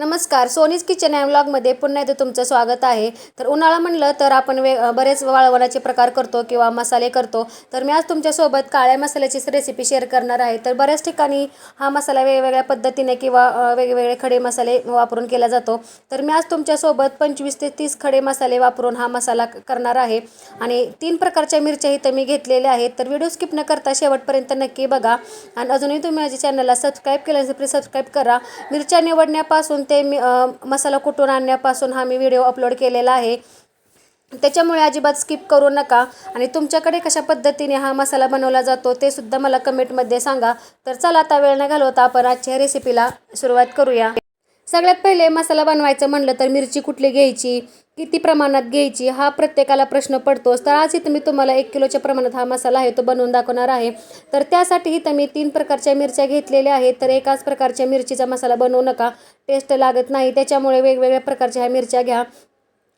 नमस्कार सोनीज kitchen and व्लॉगमध्ये पुन्हा एकदा तुमचं स्वागत आहे. तर उन्हाळा म्हणलं तर आपण वे बरेच वाळवणाचे प्रकार करतो किंवा मसाले करतो. तर मी आज तुमच्यासोबत काळ्या मसाल्याचीच रेसिपी शेअर करणार आहे. तर बऱ्याच ठिकाणी हा मसाला वेगवेगळ्या पद्धतीने किंवा वेगवेगळे खडे मसाले वापरून केला जातो. तर मी आज तुमच्यासोबत पंचवीस ते तीस खडे मसाले वापरून हा मसाला करणार आहे. आणि तीन प्रकारच्या मिरच्या इथं मी घेतलेल्या आहेत. तर व्हिडिओ स्किप न करता शेवटपर्यंत नक्की बघा. आणि अजूनही तुम्ही माझ्या चॅनलला सबस्क्राईब केलं प्लीज सबस्क्राईब करा. मिरच्या निवडण्यापासून ते मी मसाला कुटून आणण्यापासून हा मी व्हिडिओ अपलोड केलेला आहे. त्याच्यामुळे अजिबात स्किप करू नका. आणि तुमच्याकडे कशा पद्धतीने हा मसाला बनवला जातो ते सुद्धा मला कमेंटमध्ये सांगा. तर चला आता वेळ न घालवता आपण आजच्या रेसिपीला सुरुवात करूया. सगळ्यात पहिले मसाला बनवायचं म्हणलं तर मिरची कुठली घ्यायची किती प्रमाणात घ्यायची हा प्रत्येकाला प्रश्न पडतोच. तर आज इथं मी तुम्हाला एक किलोच्या प्रमाणात हा मसाला आहे तो बनवून दाखवणार आहे. तर त्यासाठी इथं मी तीन प्रकारच्या मिरच्या घेतलेल्या आहेत. तर एकाच प्रकारच्या मिरचीचा मसाला बनवू नका टेस्ट लागत नाही. त्याच्यामुळे वेगवेगळ्या प्रकारच्या ह्या मिरच्या घ्या.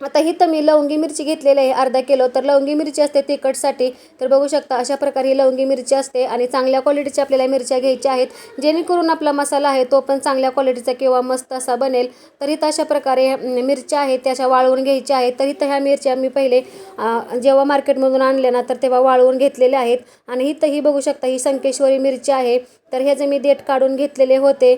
आता इथं मी लवंगी मिरची घेतलेली आहे अर्धा किलो. तर लवंगी मिरची असते तिखटसाठी. तर बघू शकता अशा प्रकारे ही लवंगी मिरची असते आणि चांगल्या क्वालिटीच्या आपल्याला मिरच्या घ्यायच्या आहेत. जेणेकरून आपला मसाला आहे तो पण चांगल्या क्वालिटीचा किंवा मस्त असा बनेल. तर इथं अशा प्रकारे मिरच्या आहेत त्या अशा वाळवून घ्यायच्या आहेत. तर इथं ह्या मिरच्या मी पहिले जेव्हा मार्केटमधून आणल्या ना तर तेव्हा वाळवून घेतलेल्या आहेत. आणि इथं ही बघू शकता ही संकेश्वरी मिरची आहे. तर ह्याचे मी देठ काढून घेतलेले होते.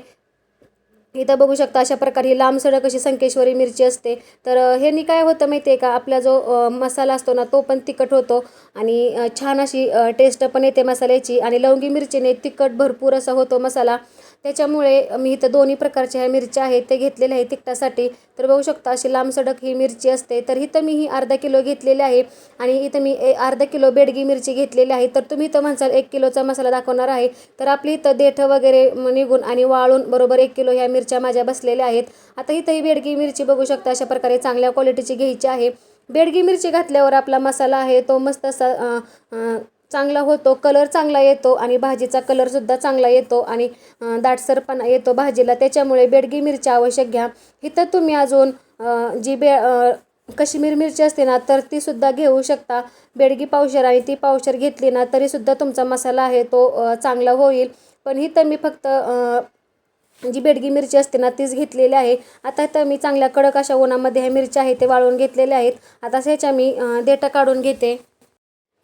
इथं बघू शकता अशा प्रकारे ही लांब सडक अशी संकेश्वरी मिरची असते. तर ह्यानी काय होतं माहिती आहे का? आपला जो मसाला असतो ना तो पण तिखट होतो आणि छान अशी टेस्ट पण येते मसाल्याची आणि लवंगी मिरचीने तिखट भरपूर असा होतो मसाला. त्याच्यामुळे मी इथं दोन्ही प्रकारच्या ह्या मिरच्या आहेत ते घेतलेल्या आहे तिखटासाठी. तर बघू शकता अशी लांब सडक ही मिरची असते. तर इथं मी ही अर्धा किलो घेतलेली आहे आणि इथं मी ए अर्धा किलो बेडगी मिरची घेतलेली आहे. तर तुम्ही इथं म्हणसाल एक किलोचा मसाला दाखवणार आहे. तर आपली इथं देठं वगैरे निघून आणि वाळून बरोबर एक किलो ह्या मिरच्या माझ्या बसलेल्या आहेत. आता इथं ही बेडगी मिरची बघू शकता अशा प्रकारे चांगल्या क्वालिटीची घ्यायची आहे. बेडगी मिरची घातल्यावर आपला मसाला आहे तो मस्त असा चांगला होतो कलर चांगला येतो आणि भाजीचा कलरसुद्धा चांगला येतो आणि दाटसरपणा येतो भाजीला. त्याच्यामुळे बेडगी मिरची आवश्यक घ्या. इथं तुम्ही अजून जी बे अं, काश्मीर मिरची असते ना तर ती सुद्धा घेऊ शकता. बेडगी पावशर आणि ती पावशर घेतली ना तरीसुद्धा तुमचा मसाला आहे तो चांगला होईल. पण इथं मी फक्त जी बेडगी मिरची असते ना तीच घेतलेली आहे. आता तर मी चांगल्या कडक अशा उन्हामध्ये ह्या मिरच्या आहेत ते वाळवून घेतलेल्या आहेत. आता ह्याच्या मी अं, देठं काढून घेते.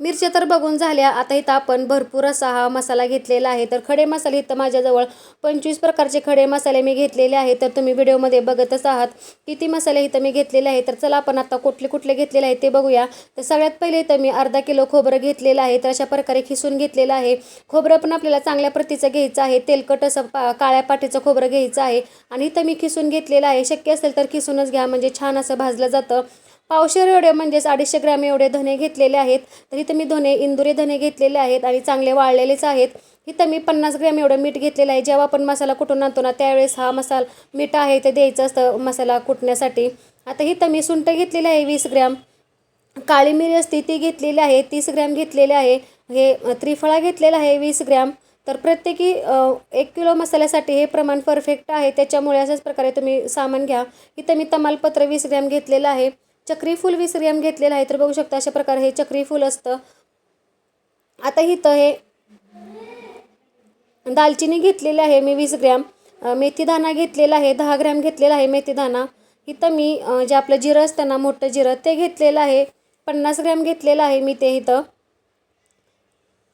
मिरच्या तर बघून झाल्या. आता इथं आपण भरपूर असा हा मसाला घेतलेला आहे. तर खडे मसाले इथं माझ्याजवळ पंचवीस प्रकारचे खडे मसाले मी घेतलेले आहेत. तर तुम्ही व्हिडिओमध्ये बघतच आहात किती मसाले इथं मी घेतलेले आहे तर चला आपण आता कुठले कुठले घेतलेले आहेत ते बघूया. तर सगळ्यात पहिले इथं मी अर्धा किलो खोबरं घेतलेलं आहे. तर अशा प्रकारे खिसून घेतलेलं आहे. खोबरं पण आपल्याला चांगल्या प्रतीचं घ्यायचं आहे. तेलकट असं पा काळ्या पाठीचं खोबरं घ्यायचं आहे. आणि इथं मी खिसून घेतलेलं आहे. शक्य असेल तर खिसूनच घ्या. म्हणजे छान असं भाजलं जातं. पावशेर एवढे म्हणजेच अडीचशे ग्रॅम एवढे धने घेतलेले आहेत. तर इथं मी धने इंदुरी धने घेतलेले आहेत आणि चांगले वाळलेलेच आहेत. इथं मी पन्नास ग्रॅम एवढं मीठ घेतलेलं आहे. जेव्हा आपण मसाला कुटून आणतो ना त्यावेळेस हा मसाला मीठ आहे ते द्यायचं असतं मसाला कुटण्यासाठी. आता इथं मी सुंठ घेतलेलं आहे वीस ग्रॅम. काळी मिरी असते ती घेतलेली आहे तीस ग्रॅम घेतलेले आहे. हे त्रिफळा घेतलेला आहे वीस ग्रॅम. तर प्रत्येकी एक किलो मसाल्यासाठी हे प्रमाण परफेक्ट आहे. त्याच्यामुळे अशाच प्रकारे तुम्ही सामान घ्या. इथं मी तमालपत्र वीस ग्रॅम घेतलेलं आहे. चक्रीफुल वीस ग्रॅम घेतलेलं आहे. तर बघू शकता अशा प्रकारे हे चक्रीफुल असतं. आता इथं हे दालचिनी घेतलेली आहे मी वीस ग्रॅम. मेथीदाना मेथीदाणा घेतलेला आहे दहा ग्रॅम घेतलेला आहे मेथीदाणा इथं मी जे आपलं जिरं असतं ना मोठं जिरं ते घेतलेलं आहे. पन्नास ग्रॅम घेतलेलं आहे मी ते इथं.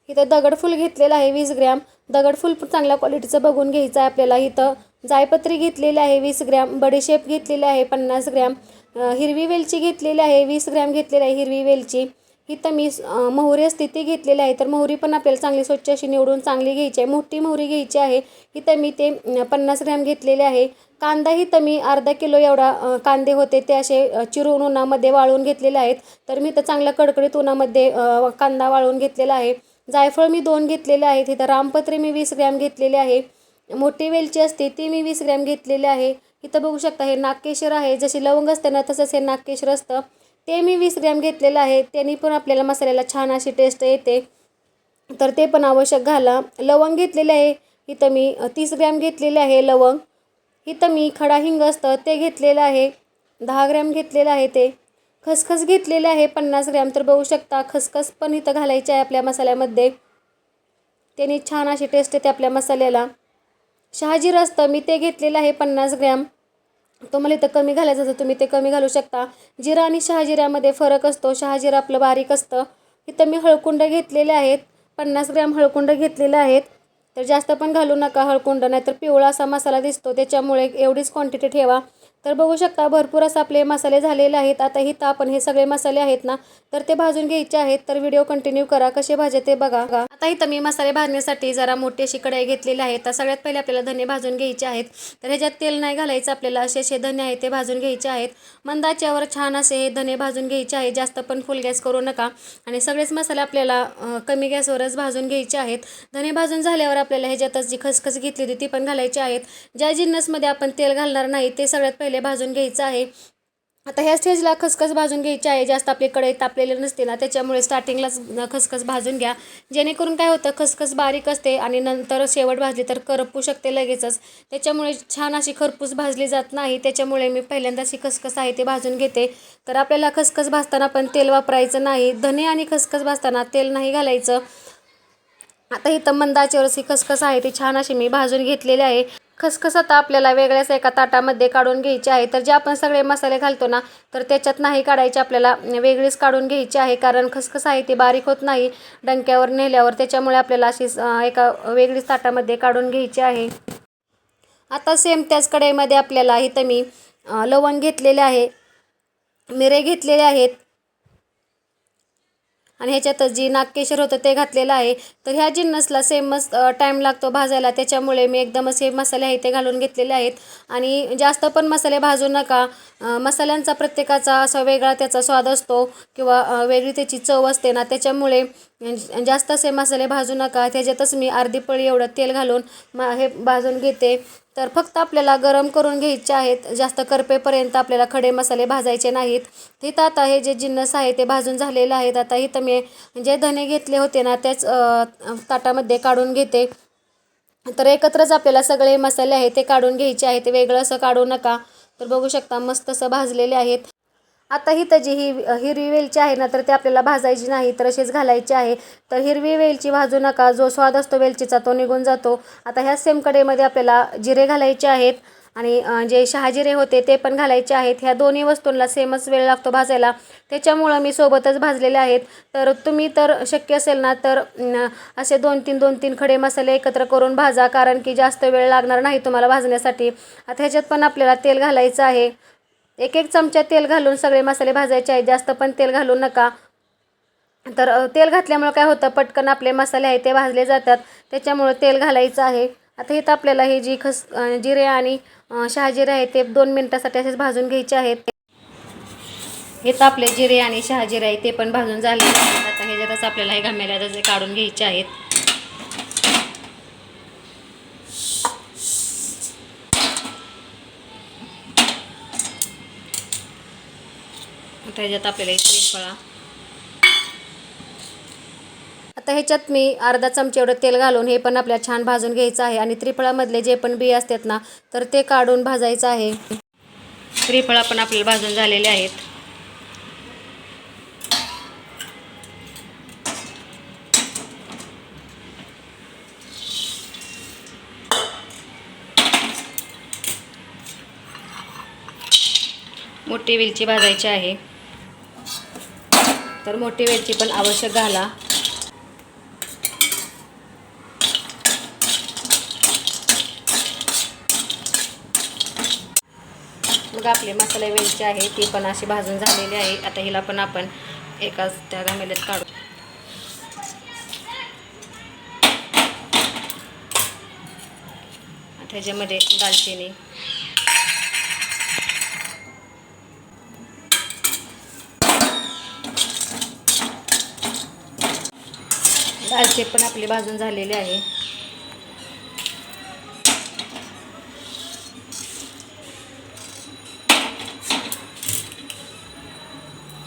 इथं दगडफूल घेतलेलं आहे वीस ग्रॅम. दगडफूल चांगल्या क्वालिटीचं बघून घ्यायचं आहे आपल्याला. इथं जायपत्री घेतलेली आहे वीस ग्रॅम. बडीशेप घेतलेली आहे पन्नास ग्रॅम. हिरवी वेलची घेतलेली आहे वीस ग्रॅम घेतलेली आहे हिरवी वेलची. इथं मी मोहरी असते ती घेतलेली आहे. तर मोहरी पण आपल्याला चांगली स्वच्छ अशी निवडून चांगली घ्यायची आहे. मोठी मोहरी घ्यायची आहे. इथं मी ते पन्नास ग्रॅम घेतलेले आहे. कांदा तर मी अर्धा किलो एवढा कांदे होते ते असे चिरून उन्हामध्ये वाळवून घेतलेले आहेत. तर मी तर चांगल्या कडकडीत उन्हामध्ये कांदा वाळवून घेतलेला आहे. जायफळ मी दोन घेतलेले आहेत. इथं रामपत्रे मी वीस ग्रॅम घेतलेले आहे. मोठी वेलची असते ती मी वीस ग्रॅम घेतलेली आहे. इथं बघू शकता हे नागकेशर आहे. जशी लवंग असते ना तसंच हे नागकेशर असतं. ते मी वीस ग्रॅम घेतलेलं आहे. त्यांनी पण आपल्याला मसाल्याला छान अशी टेस्ट येते. तर ते पण आवश्यक घाला. लवंग घेतलेले आहे. इथं मी तीस ग्रॅम घेतलेले आहे लवंग. इथं मी खडा हिंग असतं ते घेतलेलं आहे. दहा ग्रॅम घेतलेलं आहे ते. खसखस घेतलेले आहे पन्नास ग्रॅम. तर बघू शकता खसखस पण इथं घालायची आहे आपल्या मसाल्यामध्ये. त्यांनी छान अशी टेस्ट येते आपल्या मसाल्याला. शहाजीर असतं मी ते घेतलेलं आहे पन्नास ग्रॅम. तुम्हाला इथं कमी घालायचं तर तुम्ही ते कमी घालू शकता. जिरा आणि शहाजिऱ्यामध्ये फरक असतो. शहाजिरा आपलं बारीक असतं. इथं मी हळकुंड घेतलेले आहेत. पन्नास ग्रॅम हळकुंड घेतलेले आहेत. तर जास्त पण घालू नका हळकुंड नाहीतर पिवळा असा मसाला दिसतो. त्याच्यामुळे एवढीच क्वांटिटी ठेवा. तर बघू शकता भरपूर असं आपले मसाले झालेले आहेत. आता इथं आपण हे सगळे मसाले आहेत ना तर ते भाजून घ्यायचे आहेत. तर व्हिडिओ कंटिन्यू करा कसे भाजे ते बघा. आता इथं मी मसाले भाजण्यासाठी जरा मोठी अशी कढाई घेतलेली आहे. तर सगळ्यात पहिले आपल्याला धने भाजून घ्यायचे आहेत. तर ह्याच्यात तेल नाही घालायचं आपल्याला असे असे धने आहेत ते भाजून घ्यायचे आहेत. मंदाच्यावर छान असे हे धने भाजून घ्यायचे आहेत जास्त पण फुल गॅस करू नका. आणि सगळेच मसाले आपल्याला कमी गॅसवरच भाजून घ्यायचे आहेत. धने भाजून झाल्यावर आपल्याला ह्याच्यातच जी खसखस घेतली होती ती पण घालायची आहेत. ज्या जिन्नसमध्ये आपण तेल घालणार नाही ते सगळ्यात पहिले भाजून घ्यायचं आहे. आता ह्या स्टेजला खसखस भाजून घ्यायची आहे. जास्त आपली कढई तापलेली नसते ना त्याच्यामुळे स्टार्टिंगलाच खसखस भाजून घ्या. जेणेकरून काय होतं खसखस बारीक असते आणि नंतर शेवट भाजली तर करपू शकते लगेचच. त्याच्यामुळे छान अशी खरपूस भाजली जात नाही. त्याच्यामुळे मी पहिल्यांदा अशी खसखस आहे ते भाजून घेते. तर आपल्याला खसखस भाजताना पण तेल वापरायचं नाही. धने आणि खसखस भाजताना तेल नाही घालायचं. आता इथं मंदाच्यावरच ही खसखस आहे ती छान अशी मी भाजून घेतलेली आहे. खसखस आता आपल्याला वेगळ्याच एका ताटामध्ये काढून घ्यायची आहे. तर जे आपण सगळे मसाले घालतो ना तर त्याच्यात नाही काढायचे आपल्याला वेगळीच काढून घ्यायची आहे. कारण खसखस आहे ती बारीक होत नाही डंक्यावर नेल्यावर त्याच्यामुळे आपल्याला अशी एका वेगळीच ताटामध्ये काढून घ्यायची आहे. आता सेम त्याच कढईमध्ये आपल्याला इथं मी लवंग घेतलेले आहे मिरे घेतलेले आहेत आणि ह्याच्यातच जी नागकेशर होतं ते घातलेलं आहे. तर ह्या जिन्नसला सेमच टाईम लागतो भाजायला. त्याच्यामुळे मी एकदमच हे मसाले आहे ते घालून घेतलेले आहेत. आणि जास्त पण मसाले भाजू नका. मसाल्यांचा प्रत्येकाचा असा वेगळा त्याचा स्वाद असतो किंवा वेगळी त्याची चव असते ना त्याच्यामुळे जास्त असे मसाले भाजू नका. त्याच्यातच मी अर्धी पळी एवढं तेल घालून मा हे भाजून घेते. तर फक्त आपल्याला गरम करून घ्यायचे आहेत. जास्त करपेपर्यंत आपल्याला खडे मसाले भाजायचे नाहीत. तिथं आता हे जे जिन्नस आहे ते भाजून झालेलं आहेत आता इथं मी जे धने घेतले होते ना त्याच ताटामध्ये काढून घेते. तर एकत्रच आपल्याला सगळे मसाले आहेत ते काढून घ्यायचे आहेत. ते वेगळं असं काढू नका. तर बघू शकता मस्त असं भाजलेले आहेत. आता ही त्याची ही हिरवी वेलची आहे ना तर ते आपल्याला भाजायची नाही तर अशीच घालायची आहे. तर हिरवी वेलची भाजू नका जो स्वाद असतो वेलचीचा तो निघून जातो. आता ह्या सेम कडेमध्ये आपल्याला जिरे घालायचे आहेत आणि जे शहाजिरे होते ते पण घालायचे आहेत. ह्या दोन्ही वस्तूंना सेमच वेळ लागतो भाजायला. त्याच्यामुळं मी सोबतच भाजलेले आहेत. तर तुम्ही तर शक्य असेल ना तर असे दोन तीन दोन तीन खडे मसाले एकत्र करून भाजा कारण की जास्त वेळ लागणार नाही तुम्हाला भाजण्यासाठी. आता ह्याच्यात पण आपल्याला तेल घालायचं आहे. एक एक चमचा तेल घालून सगळे मसाले भाजायचे आहेत. जास्त पण तेल घालू नका. तर तेल घातल्यामुळं काय होतं पटकन आपले मसाले आहेत ते भाजले जातात. त्याच्यामुळं तेल घालायचं आहे. आता इथं आपल्याला हे जी खस जिरे आणि शहाजिरे आहे ते दोन मिनटासाठी असेच भाजून घ्यायचे आहेत. इथं आपले जिरे आणि शहाजिरे आहे ते पण भाजून झाले. आता हे ह्याच्यातच आपल्याला हे घामेल्या जे काढून घ्यायचे आहेत. आता ह्याच्यात आपल्याला एक त्रिफळा आता ह्याच्यात मी अर्धा चमचे एवढं तेल घालून हे पण आपल्याला छान भाजून घ्यायचं आहे. आणि त्रिफळामधले जे पण बी असतात ना तर ते काढून भाजायचं आहे. त्रिफळा पण आपल्याला भाजून झालेले आहेत. मोठी वेलची भाजायची आहे. तर मोठी वेलची पण आवश्यक घाला. मग आपले मसाले वेलची आहे ती पण अशी भाजून झालेली आहे. आता हिला पण आपण एकाच त्या घामेल्यात काढू. आता ह्याच्यामध्ये दालचिनी. दालचे पण आपले भाजून झालेले आहे.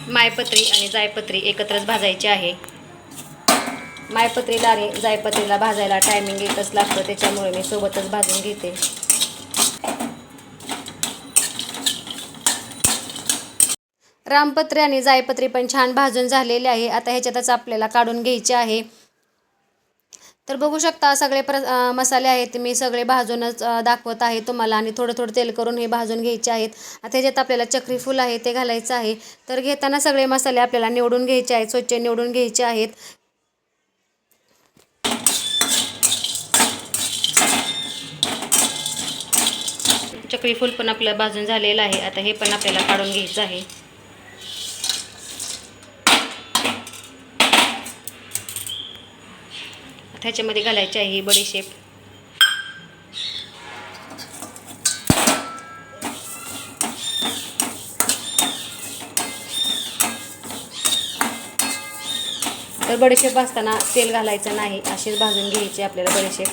मायपत्री आणि जायपत्री एकत्रच भाजायची आहे. मायपत्रीला आणि जायपत्रीला भाजायला टायमिंग एकच लागतं त्याच्यामुळे मी सोबतच भाजून घेते. रामपत्री आणि जायपत्री पण छान भाजून झालेले आहे. आता ह्याच्यातच आपल्याला काढून घ्यायचे आहे. तर बघू शकता सगळे प्र मसाले आहेत मी सगळे भाजूनच दाखवत आहे तुम्हाला आणि थोडं थोडं तेल करून हे भाजून घ्यायचे आहेत. आता त्याच्यात आपल्याला चक्री फूल आहे ते घालायचं आहे. तर घेताना सगळे मसाले आपल्याला निवडून घ्यायचे आहेत स्वच्छ निवडून घ्यायचे आहेत. चक्री फूल पण आपलं भाजून झालेलं आहे. आता हे पण आपल्याला काढून घ्यायचं आहे. ह्याच्यामध्ये घालायची आहे ही बडीशेप तर बडीशेप भाजताना तेल घालायचं नाही अशीच भाजून घ्यायची आपल्याला बडीशेप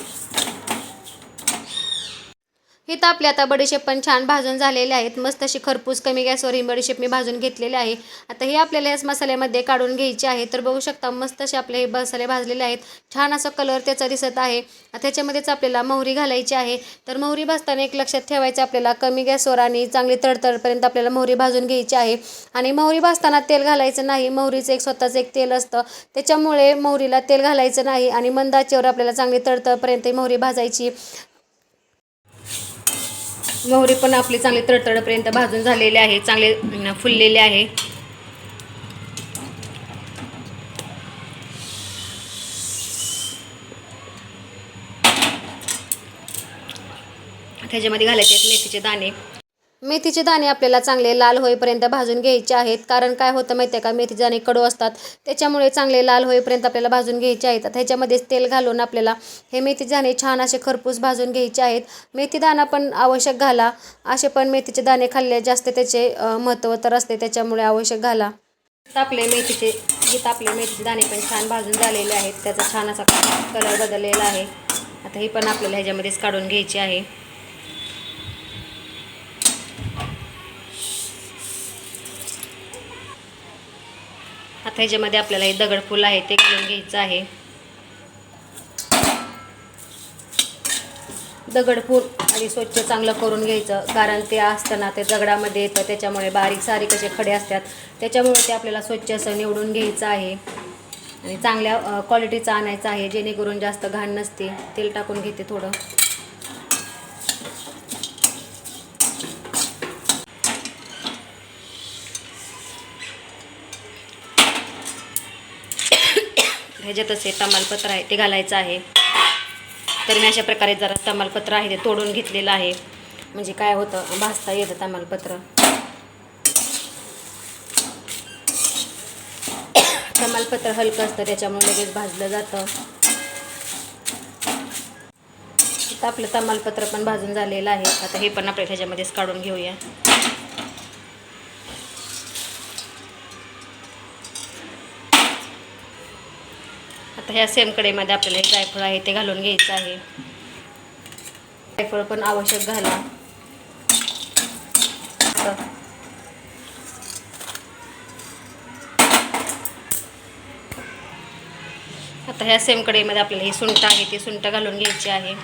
इथं आपले आता बडीशेप पण छान भाजून झालेले आहेत. मस्त अशी खरपूस कमी गॅसवर ही बडीशेप मी भाजून घेतलेली आहे. आता हे आपल्याला याच मसाल्यामध्ये काढून घ्यायचे आहे. तर बघू शकता मस्त असे आपले हे मसाले भाजलेले आहेत. छान असा कलर त्याचा दिसत आहे. त्याच्यामध्येच आपल्याला मोहरी घालायची आहे. तर मोहरी भाजताना एक लक्षात ठेवायचं आपल्याला कमी गॅसवर आणि चांगली तडतडपर्यंत आपल्याला मोहरी भाजून घ्यायची आहे. आणि मोहरी भाजताना तेल घालायचं नाही. मोहरीचं एक स्वतःच एक तेल असतं. त्याच्यामुळे मोहरीला तेल घालायचं नाही आणि मंदाचेवर आपल्याला चांगली तडतडपर्यंत मोहरी भाजायची. मोहरी पण आपली चांगली तडतडपर्यंत भाजून झालेली आहे चांगले फुललेले आहे. त्याच्यामध्ये घालायचे आहेत मेथीचे दाणे. मेथीचे दाणे आपल्याला चांगले लाल होईपर्यंत भाजून घ्यायचे आहेत. कारण काय होतं माहिती आहे का? मेथीचे दाणे कडू असतात. त्याच्यामुळे चांगले लाल होईपर्यंत आपल्याला भाजून घ्यायचे आहेत. आता ह्याच्यामध्येच तेल घालून आपल्याला हे मेथीचे दाणे छान असे खरपूस भाजून घ्यायचे आहेत. मेथी दाणा पण आवश्यक घाला. असे पण मेथीचे दाणे खाल्ले जास्त त्याचे महत्त्व तर असते. त्याच्यामुळे आवश्यक घाला. तापले मेथीचे हे तापले मेथीचे दाणे पण छान भाजून झालेले आहेत. त्याचा छान असा कलर बदललेला आहे. आता हे पण आपल्याला ह्याच्यामध्येच काढून घ्यायचे आहे. ह्याच्यामध्ये आपल्याला हे दगडफूल आहे ते घालून घ्यायचं आहे. दगडफूल आणि स्वच्छ चांगलं करून घ्यायचं कारण ते असताना ते दगडामध्ये येतं त्याच्यामुळे बारीक सारीक असे खडे असतात. त्याच्यामुळे ते आपल्याला स्वच्छ असं निवडून घ्यायचं आहे. आणि चांगल्या क्वालिटीचं आणायचं आहे जेणेकरून जास्त घाण नसते. तेल टाकून घेते थोडं. ह्याच्यातच हे तमालपत्र आहे ते घालायचं आहे. तर मी अशा प्रकारे जरा तमालपत्र आहे ते तोडून घेतलेलं आहे. म्हणजे काय होतं भाजता येतं तमालपत्र. तमालपत्र हलकं असतं त्याच्यामुळे लगेच भाजलं जातं. आपलं तमालपत्र पण भाजून झालेलं आहे. आता हे पण आपल्या ह्याच्यामध्येच काढून घेऊया. आता ह्या सेम कडेमध्ये आपल्याला हे जायफळ आहे ते घालून घ्यायचं आहे. जायफळ पण आवश्यक घाला. आता ह्या सेम कढईमध्ये आपल्याला ही सुंट आहे ती सुंट घालून घ्यायची आहे.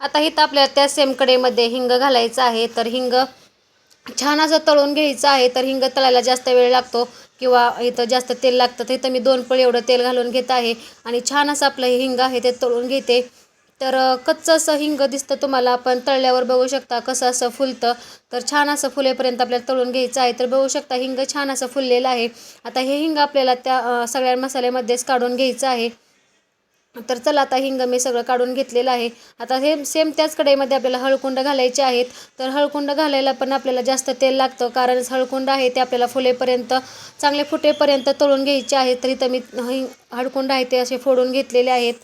आता इथं आपल्याला त्या सेम कडेमध्ये हिंग घालायचं आहे. तर हिंग छान असं तळून घ्यायचं आहे. तर हिंग तळायला जास्त वेळ लागतो किंवा इथं जास्त तेल लागतं. तर इथं मी दोन पळ एवढं तेल घालून घेत आहे. आणि छान असं आपलं हे हिंग आहे ते तळून घेते. तर कच्चं असं हिंग दिसतं तुम्हाला. पण तळल्यावर बघू शकता कसं असं फुलतं. तर छान असं फुलेपर्यंत आपल्याला तळून घ्यायचं आहे. तर बघू शकता हिंग छान असं फुललेलं आहे. आता हे हिंग आपल्याला त्या सगळ्या मसाल्यामध्येच काढून घ्यायचं आहे. तर चला आता हिंग मी सगळं काढून घेतलेलं आहे. आता हे सेम त्याच कढईमध्ये आपल्याला हळकुंड घालायचे आहेत. तर हळकुंड घालायला पण आपल्याला जास्त तेल लागतं कारण हळकुंड आहे ते आपल्याला फुलेपर्यंत चांगले फुटेपर्यंत तळून घ्यायचे आहेत. तर इथं मी हिंग हळकुंड आहे ते असे फोडून घेतलेले आहेत.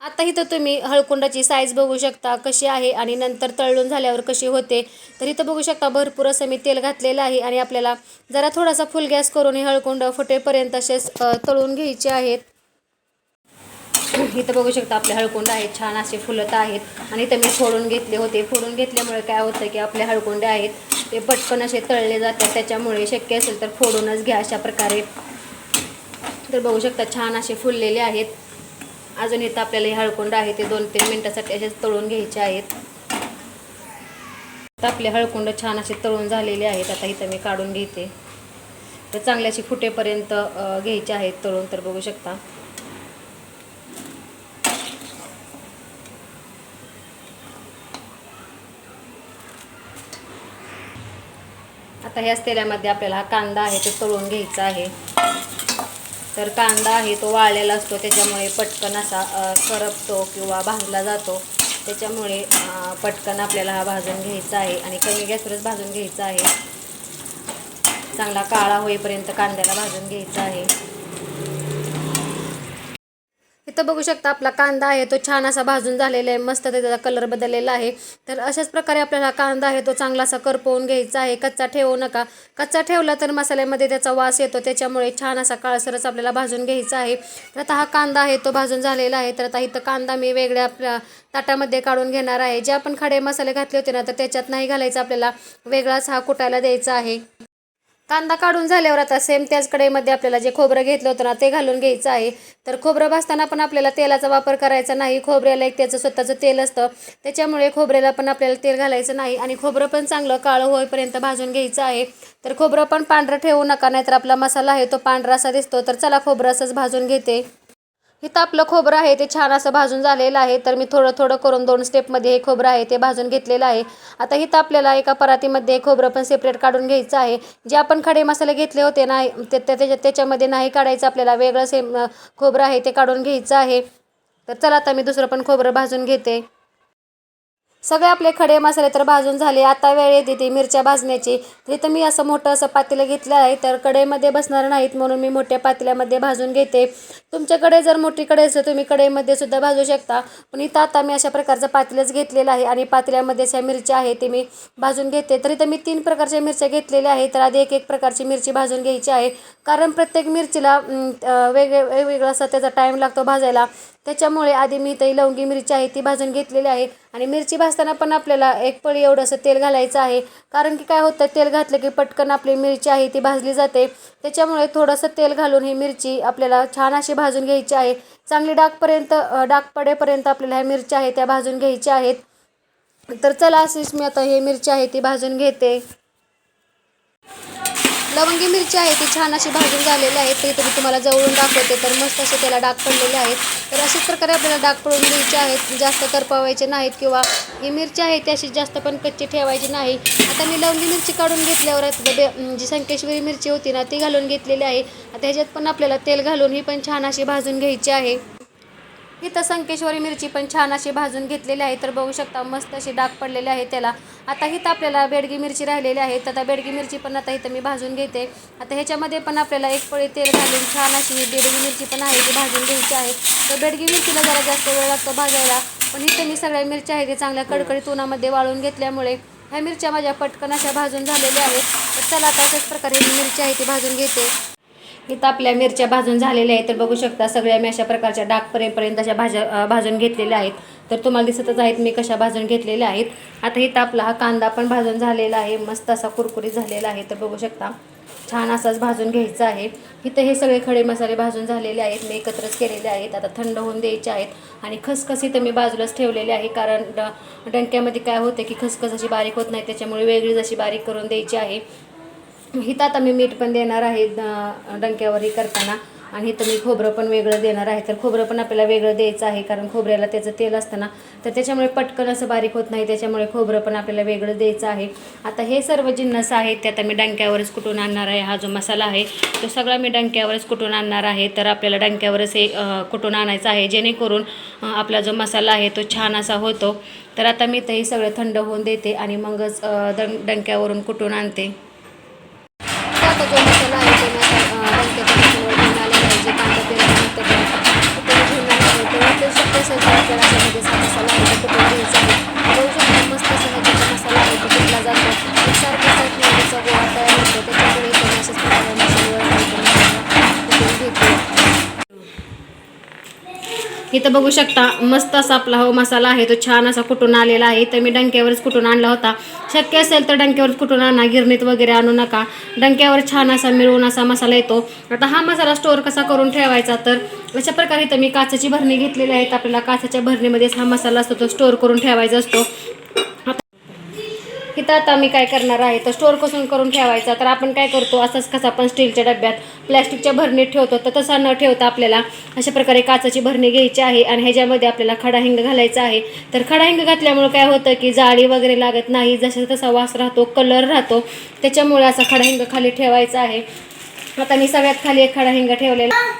आता इथं तुम्ही हळकुंडाची साईज बघू शकता कशी आहे आणि नंतर तळून झाल्यावर कशी होते. तर इथं बघू शकता भरपूर असं मी तेल घातलेलं आहे आणि आपल्याला जरा थोडासा फुल गॅस करून हे हळकुंड फुटेपर्यंत असेच तळून घ्यायचे आहेत. इथं बघू शकता आपले हळकुंड आहेत छान असे फुलत आहेत. आणि इथं मी फोडून घेतले होते. फोडून घेतल्यामुळे काय होतं की आपले हळकुंडे आहेत ते पटकन असे तळले जातात. त्याच्यामुळे शक्य असेल तर फोडूनच घ्या अशा प्रकारे. तर बघू शकता छान असे फुललेले आहेत. अजून इथं आपल्याला हे हळकुंड आहे ते दोन तीन मिनटासाठी असेच तळून घ्यायचे आहेत. तर आपले हळकुंड छान असे तळून झालेले आहेत. आता इथं मी काढून घेते. तर चांगल्याशी फुटेपर्यंत घ्यायचे आहेत तळून तर बघू शकता. आता ह्याच तेलामध्ये आपल्याला हा कांदा आहे तो तळून घ्यायचा आहे. तर कांदा आहे तो वाळलेला असतो त्याच्यामुळे पटकन असा करपतो किंवा भाजला जातो. त्याच्यामुळे पटकन आपल्याला हा भाजून घ्यायचा आहे आणि कमी गॅसवरच भाजून घ्यायचा आहे. चांगला काळा होईपर्यंत कांद्याला भाजून घ्यायचा आहे. इथं बघू शकता आपला कांदा आहे तो छान असा भाजून झालेला आहे मस्त त्याचा कलर बदललेला आहे. तर अशाच प्रकारे आपल्याला कांदा आहे तो चांगला असा करपवून घ्यायचा आहे. कच्चा ठेवू नका. कच्चा ठेवला तर मसाल्यामध्ये त्याचा वास येतो त्याच्यामुळे छान असा काळसरच आपल्याला भाजून घ्यायचा आहे. तर आता हा कांदा आहे तो भाजून झालेला आहे. तर आता इथं कांदा मी वेगळ्या आपल्या ताटामध्ये काढून घेणार आहे. जे आपण खडे मसाले घातले होते ना तर त्याच्यात नाही घालायचं. आपल्याला वेगळाच हा कुटायला द्यायचा आहे. कांदा काढून झाल्यावर आता सेम त्याच कढईमध्ये आपल्याला जे खोबरं घेतलं होतं ना ते घालून घ्यायचं आहे. तर खोबरं भाजताना पण आपल्याला तेलाचा वापर करायचा नाही. खोबऱ्याला एक त्याचं स्वतःचं तेल असतं. त्याच्यामुळे खोबऱ्याला पण आपल्याला तेल घालायचं नाही आणि खोबरं पण चांगलं काळं होईपर्यंत भाजून घ्यायचं आहे. तर खोबरं पण पांढरं ठेवू नका नाहीतर आपला मसाला आहे तो पांढरा असा दिसतो. तर चला खोबरं असंच भाजून घेते. इथं आपलं खोबरं आहे ते छान असं भाजून झालेलं आहे. तर मी थोडं थोडं करून दोन स्टेपमध्ये हे खोबरं आहे ते भाजून घेतलेलं आहे. आता इथं आपल्याला एका परातीमध्ये खोबरं पण सेपरेट काढून घ्यायचं आहे. जे आपण खडे मसाले घेतले होते ना ते त्याच्या त्याच्यामध्ये नाही काढायचं. आपल्याला वेगळं सेम खोबरं आहे ते काढून घ्यायचं आहे. तर चला आता मी दुसरं पण खोबरं भाजून घेते. सगळे आपले खडे मसाले तर भाजून झाले. आता वेळ येते ती मिरच्या भाजण्याची. तर मी असं मोठं असं पातेलं घेतलं आहे तर कढईमध्ये बसणार नाहीत म्हणून मी मोठ्या पातेल्यामध्ये भाजून घेते. तुमच्याकडे जर मोठी कढई असेल तुम्ही कढईमध्ये सुद्धा भाजू शकता. पण इथं आता मी अशा प्रकारचं पातेलंच घेतलेलं आहे आणि पातेल्यामध्ये अशा मिरच्या आहे ते मी भाजून घेते. तर इथं मी तीन प्रकारच्या मिरच्या घेतलेल्या आहे तर आधी एक एक प्रकारची मिरची भाजून घ्यायची आहे. कारण प्रत्येक मिरचीला वेगळे वेगवेगळा असा त्याचा टाईम लागतो भाजायला. त्याच्यामुळे आधी मी इथं लवंगी मिरची आहे ती भाजून घेतलेली आहे. आणि मिरची भाजताना पण आपल्याला एक पळी एवढंसं तेल घालायचं आहे. कारण की काय होतं तेल घातलं की पटकन आपली मिरची आहे ती भाजली जाते. त्याच्यामुळे थोडंसं तेल घालून ही मिरची आपल्याला छान अशी भाजून घ्यायची आहे. चांगली डागपर्यंत अं, डाग पडेपर्यंत आपल्याला ह्या मिरच्या आहे त्या भाजून घ्यायच्या आहेत. तर चला अशीच मी आता हे मिरची आहे ती भाजून घेते. लवंगी मिरची आहे ती छान अशी भाजून झालेली आहे ते तरी तुम्हाला जवळून दाखवते तर मस्त असे त्याला डाग पडलेले आहेत. तर अशाच प्रकारे आपल्याला डाग पडून घ्यायचे आहेत. जास्त करपावायचे नाहीत किंवा ही मिरची आहे ती अशी जास्त पण कच्ची ठेवायची नाही. आता मी लवंगी मिरची काढून घेतल्यावर बे जी संकेश्वरी मिरची होती ना ती घालून घेतलेली आहे. आता ह्याच्यात पण आपल्याला तेल घालून ही पण छान अशी भाजून घ्यायची आहे. इथं संकेश्वरी मिरची पण छान अशी भाजून घेतलेली आहे. तर बघू शकता मस्त अशी डाग पडलेले आहे त्याला. आता इथं आपल्याला बेडगी मिरची राहिलेली आहे. तर आता बेडगी मिरची पण आता इथं मी भाजून घेते. आता ह्याच्यामध्ये पण आपल्याला एक पळी तेल घालून छान अशी ही बेडगी मिरची पण आहे ती भाजून घ्यायची आहे. तर बेडगी मिरचीला जरा जास्त वेळ लागतो भाजायला. पण इथं मी सगळ्या मिरच्या आहे ते चांगल्या कडकडीत उन्हामध्ये वाळून घेतल्यामुळे ह्या मिरच्या माझ्या पटकन अशा भाजून झालेल्या आहेत. तर चला आता अशाच प्रकारे मी मिरची आहे ती भाजून घेते. इथं आपल्या मिरच्या भाजून झालेल्या आहेत. तर बघू शकता सगळ्या मी अशा प्रकारच्या डागपर्यंतपर्यंत अशा भाज्या भाजून घेतलेल्या आहेत. तर तुम्हाला दिसतच आहेत मी कशा भाजून घेतलेल्या आहेत. आता इथं आपला हा कांदा पण भाजून झालेला आहे. मस्त असा कुरकुरीत झालेला आहे. तर बघू शकता छान असाच भाजून घ्यायचा आहे. इथं हे सगळे खडे मसाले भाजून झालेले आहेत. मी एकत्रच केलेले आहेत. आता थंड होऊन द्यायचे आहेत. आणि खसखस इथं मी बाजूलाच ठेवलेले आहे. कारण डंक्यामध्ये काय होतं की खसखस अशी बारीक होत नाही. त्याच्यामुळे वेगळीच अशी बारीक करून द्यायची आहे हिथं आता मी मीठ पण देणार आहे डंक्यावरही करताना. आणि इथं मी खोबरं पण वेगळं देणार आहे. तर खोबरं पण आपल्याला वेगळं द्यायचं आहे कारण खोबऱ्याला त्याचं तेल असतं ना तर त्याच्यामुळे पटकन असं बारीक होत नाही. त्याच्यामुळे खोबरं पण आपल्याला वेगळं द्यायचं आहे. आता हे सर्व जिन्नस आहेत ते आता मी डंक्यावरच कुटून आणणार आहे. हा जो मसाला आहे तो सगळा मी डंक्यावरच कुटून आणणार आहे. तर आपल्याला डंक्यावरच हे कुटून आणायचं आहे जेणेकरून आपला जो मसाला आहे तो छान असा होतो. तर आता मी ते सगळं थंड होऊन देते आणि मगच अं, डंक्यावरून कुटून आणते. आता जो मसाला आहे तो घेऊन कांदा ते घेऊन आपल्याला मसाला आहे तो कुठून घ्यायचा आहे बघू मस्त असा मसाला आहे तो कुठला जातो? एकसारखं साईडने म्हणजे गोळा तयार होतो त्याच्यामुळे इथं बघू शकता मस्त असा आपला हो मसाला आहे तो छान असा कुटून आलेला आहे. तर मी डंक्यावरच कुटून आणला होता. शक्य असेल तर डंक्यावरच कुटून आणा गिरणीत वगैरे आणू नका. डंक्यावर छान असा मिळून असा मसाला येतो. आता हा मसाला स्टोअर कसा करून ठेवायचा तर अशा प्रकारे इथं मी काचेची भरणी घेतलेली आहेत आपल्याला काचेच्या भरणीमध्येच हा मसाला असतो तो स्टोअर करून ठेवायचा असतो. इथं आता मी काय करणार आहे? तर स्टोअर कसून करून ठेवायचा. तर आपण काय करतो? असंच कसं आपण स्टीलच्या डब्यात प्लॅस्टिकच्या भरणीत ठेवतो. तर तसा न ठेवता आपल्याला अशा प्रकारे काचाची भरणी घ्यायची आहे आणि ह्याच्यामध्ये आपल्याला खडा हिंग घालायचा आहे. तर खडा हिंग घातल्यामुळे काय होतं की जाळी वगैरे लागत नाही. जसा तसा वास राहतो कलर राहतो. त्याच्यामुळे असा खडा हिंग खाली ठेवायचा आहे. आता मी सगळ्यात खाली एक खडा हिंग ठेवलेला.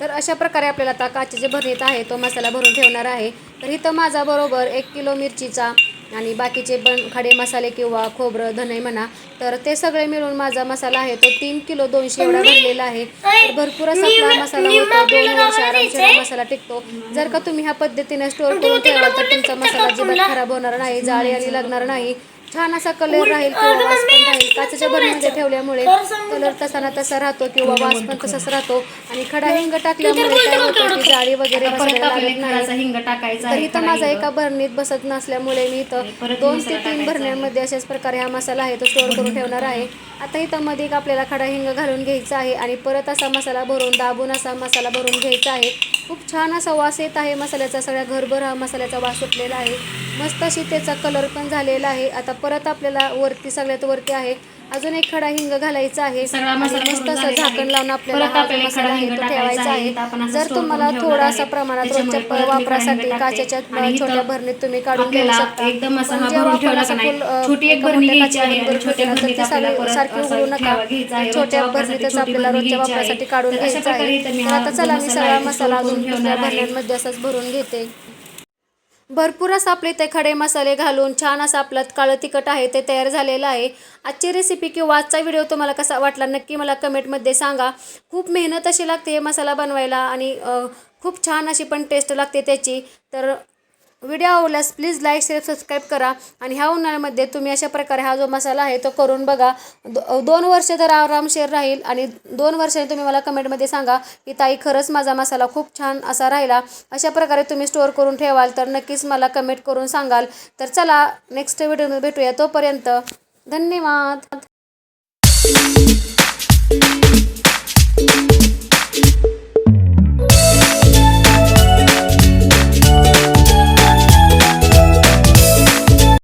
तर अशा प्रकारे आपल्याला आता काचेचे भरणीत आहे. तो मसाला भरून ठेवणार आहे. तर इथं माझा बरोबर एक किलो मिरचीचा आणि बाकीचे पण खडे मसाले किंवा खोबरं धने म्हणा तर ते सगळे मिळून माझा मसाला आहे तो तीन किलो दोनशे एवढा भरलेला आहे. तर भरपूर असा आपला मसाला होतो. दोन वर्ष आरामशीर मसाला टिकतो. जर का तुम्ही ह्या पद्धतीने स्टोअर करून ठेवाल तर तुमचा मसाला अजिबात खराब होणार नाही जाळी आणि लागणार नाही. छान असा कलर राहील किंवा वास पण राहील. काचेच्या भरणीमध्ये ठेवल्यामुळे कलर तसा ना तसा राहतो किंवा वास पण तसाच राहतो. आणि खडा हिंग टाकल्यामुळे काय होतं की जाळी वगैरे लागत नाही. हिंग टाकायचा तर इथं माझा एका भरणीत बसत नसल्यामुळे मी इथं दोन ते तीन भरण्यांमध्ये अशाच प्रकारे हा मसाला आहे तो स्टोअर करून ठेवणार आहे. आता इथं मध्ये एक आपल्याला खडा हिंग घालून घ्यायचा आहे आणि परत असा मसाला भरून दाबून असा मसाला भरून घ्यायचा आहे. खूप छान असा वास येत आहे मसाल्याचा. सगळ्या घरभर हा मसाल्याचा वास सुटलेला आहे. मस्त अशी त्याचा कलर पण झालेला आहे आता परत आपल्याला वरती सगळ्यात वरती आहे अजून एक खडा हिंग घालायचा आहे मस्त असं झाकण. लावून आपल्याला मसाला आहे तो ठेवायचा आहे. जर तुम्हाला थोडासा. प्रमाणात रोजच्या वापरासाठी. काचेच्या छोट्या भरणीत तुम्ही काढून घेऊ शकता हा सारखी- उघडू नका. छोट्या भरणीतच आपल्याला रोजच्या वापरासाठी काढून घ्यायचं आहे आता चला मी सगळा मसाला अजून. भरण्यांमध्ये असंच भरून घेते भरपूर असं आपले ते खडे मसाले घालून छान असं आपलं काळं तिखट आहे ते तयार झालेलं आहे. आजची रेसिपी किंवा आजचा व्हिडिओ तुम्हाला कसा वाटला नक्की मला कमेंटमध्ये सांगा. खूप मेहनत अशी लागते हे मसाला बनवायला आणि खूप छान अशी पण टेस्ट लागते त्याची. तर व्हिडिओ आवडल्यास प्लीज लाईक शेअर सबस्क्राईब करा. आणि ह्या उन्हाळ्यामध्ये तुम्ही अशा प्रकारे हा जो मसाला आहे तो करून बघा. दो दोन वर्ष तर आरामशीर राहील आणि दोन वर्षाने तुम्ही मला कमेंटमध्ये सांगा की ताई खरंच माझा मसाला खूप छान असा राहिला. अशा प्रकारे तुम्ही स्टोअर करून ठेवाल तर नक्कीच मला कमेंट करून सांगाल. तर चला नेक्स्ट व्हिडिओमध्ये भेटूया तोपर्यंत. धन्यवाद.